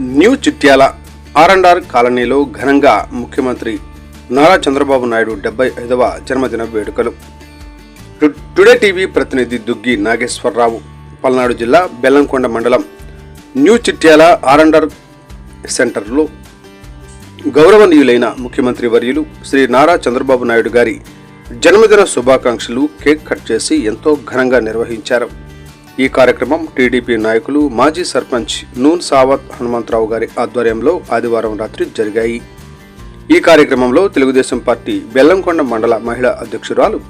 New Chityala R and R కాలనీలో ఘనంగా ముఖ్యమంత్రి నారా చంద్రబాబు నాయుడు డెబ్బై ఐదవ జన్మదిన వేడుకలు. టుడే టీవీ ప్రతినిధి దుగ్గి నాగేశ్వరరావు పల్నాడు జిల్లా బెల్లంకొండ మండలం new Chityala R and R సెంటర్లో గౌరవనీయులైన ముఖ్యమంత్రి వర్యులు శ్రీ నారా చంద్రబాబు నాయుడు గారి జన్మదిన శుభాకాంక్షలు కేక్ కట్ చేసి ఎంతో ఘనంగా నిర్వహించారు. ఈ కార్యక్రమం టీడీపీ నాయకులు మాజీ సర్పంచ్ నూన్ సావత్ హనుమంతరావు గారి ఆధ్వర్యంలో ఆదివారం రాత్రి జరిగాయి. ఈ కార్యక్రమంలో తెలుగుదేశం పార్టీ బెల్లంకొండ మండల మహిళా అధ్యక్షురాలు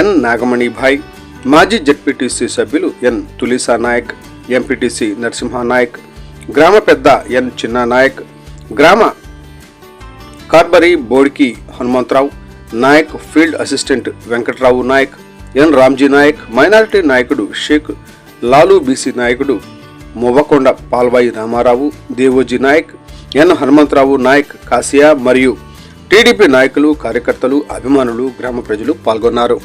ఎన్ నాగమణిభాయ్ మాజీ జడ్పీటీసీ సభ్యులు ఎన్ తులిసా నాయక్ ఎంపీటీసీ నరసింహ నాయక్ గ్రామ పెద్ద ఎన్ చిన్నా నాయక్ గ్రామ కార్బరీ బోడికి Hanumantharao Nayak field assistant Venkatrao Nayak N Ramji Nayak minority నాయకుడు షేక్ లాలు బీసీ నాయకుడు మువ్వకొండ పాల్వాయి రామారావు దేవోజీ నాయక్ ఎన్ హనుమంతరావు నాయక్ కాసియా మరియు టీడీపీ నాయకులు కార్యకర్తలు అభిమానులు గ్రామ ప్రజలు పాల్గొన్నారు.